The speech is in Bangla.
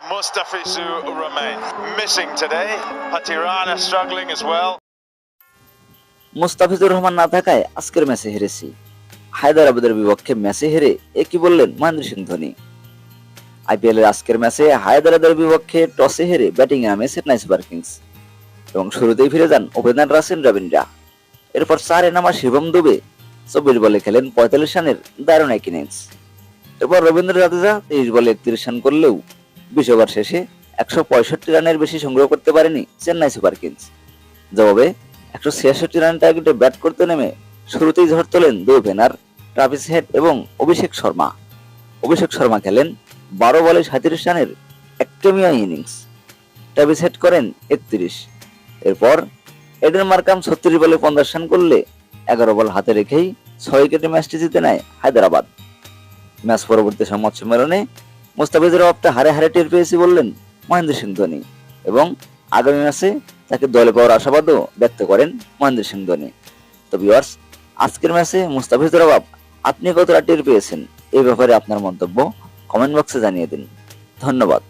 Mustafizu remain missing today. Hatirana struggling as well. Mustafizur Rahman না থাকায় আজকের ম্যাচে হেরেছি। হায়দ্রাবাদের বিপক্ষে ম্যাচে হেরে এ কি বললেন মহেন্দ্র সিং ধোনি? আইপিএল এর আজকের ম্যাচে হায়দ্রাবাদের বিপক্ষে টসে হেরে ব্যাটিং নামে চেন্নাই সুপার কিংস। এবং শুরুতেই ফিরে যান ওপেনার রাসেন রবীন্দ্রা। এরপর চারে নামা শিবম দুবে চব্বিশ বলে খেলেন পঁয়তাল্লিশ রানের দারুণ এক ইনিংস এরপর রবীন্দ্র জাদেজা তেইশ বলে একত্রিশ রান করলেও বিশ ওভার শেষে একশো পঁয়ষট্টি রানের বেশি সংগ্রহ করতে পারেনি চেন্নাই সুপার কিংস। জবাবে একশো ছিয়াষট্টি রান টার্গেটে ব্যাট করতে নেমে শুরুতেই ঝড় তোলেন দুই ওপেনার ট্রাভিস হেড এবং অভিষেক শর্মা। অভিষেক শর্মা খেলেন বারো বলে সাঁত্রিশ রানের একটেমিয়া ইনিংস। ট্রাভিস হেড করেন একত্রিশ। এরপর এডেন মার্কাম ছত্রিশ বলে পঞ্চাশ রান করলে এগারো বল হাতে রেখেই ছয় উইকেটে ম্যাচটি জিতে নেয় হায়দ্রাবাদ। ম্যাচ পরবর্তী সংবাদ সম্মেলনে মুস্তাফিজুর রহমানটা হারে হারে টের পেয়েছি বললেন, মহেন্দ্র সিং ধোনি। এবং আগামী ম্যাচে তাকে দলে পাওয়ার আশাবাদও ব্যক্ত করেন মহেন্দ্র সিং ধোনি। তো ভিওয়ার্স আজকের ম্যাচে মুস্তাফিজুর রহমান আপনি কতটা টের পেয়েছেন? এই ব্যাপারে আপনার মন্তব্য কমেন্ট বক্সে জানিয়ে দিন। ধন্যবাদ।